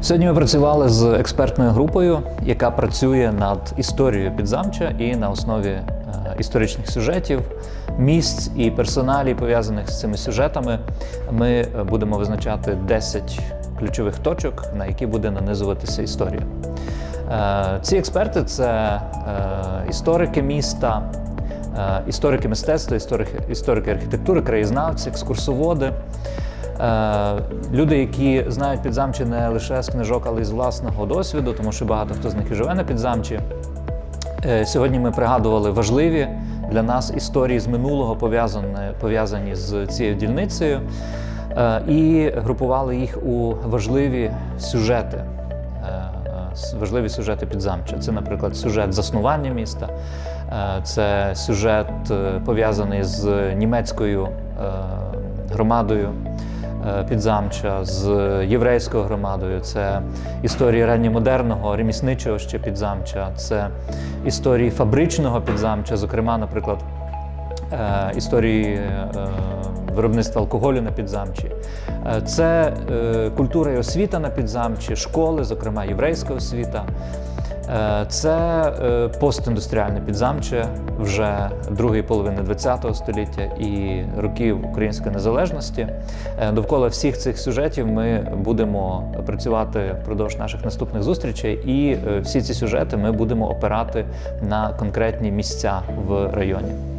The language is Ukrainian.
Сьогодні ми працювали з експертною групою, яка працює над історією Підзамча і на основі е, історичних сюжетів, місць і персоналій, пов'язаних з цими сюжетами. Ми е, будемо визначати 10 ключових точок, на які буде нанизуватися історія. Е, Ці експерти це історики міста, історики мистецтва, історики, історики архітектури, краєзнавці, екскурсоводи. Е, Люди, які знають підзамчі не лише з книжок, але й з власного досвіду, тому що багато хто з них і живе на підзамчі. Е, Сьогодні ми пригадували важливі для нас історії з минулого, пов'язані, з цією дільницею, е, і групували їх у важливі сюжети. Важливі сюжети підзамча. Це, наприклад, сюжет заснування міста, це сюжет пов'язаний з німецькою громадою підзамча, з єврейською громадою. Це історії ранньомодерного, ремісничого ще підзамча, це історії фабричного підзамча, зокрема, наприклад, е, історії е, виробництва алкоголю на підзамчі. Е, Це е, культура і освіта на підзамчі, школи, зокрема єврейська освіта. Е, Це е, постіндустріальне підзамче вже другої половини ХХ століття і років української незалежності. Е, Довкола всіх цих сюжетів ми будемо працювати впродовж наших наступних зустрічей, і всі ці сюжети ми будемо опирати на конкретні місця в районі.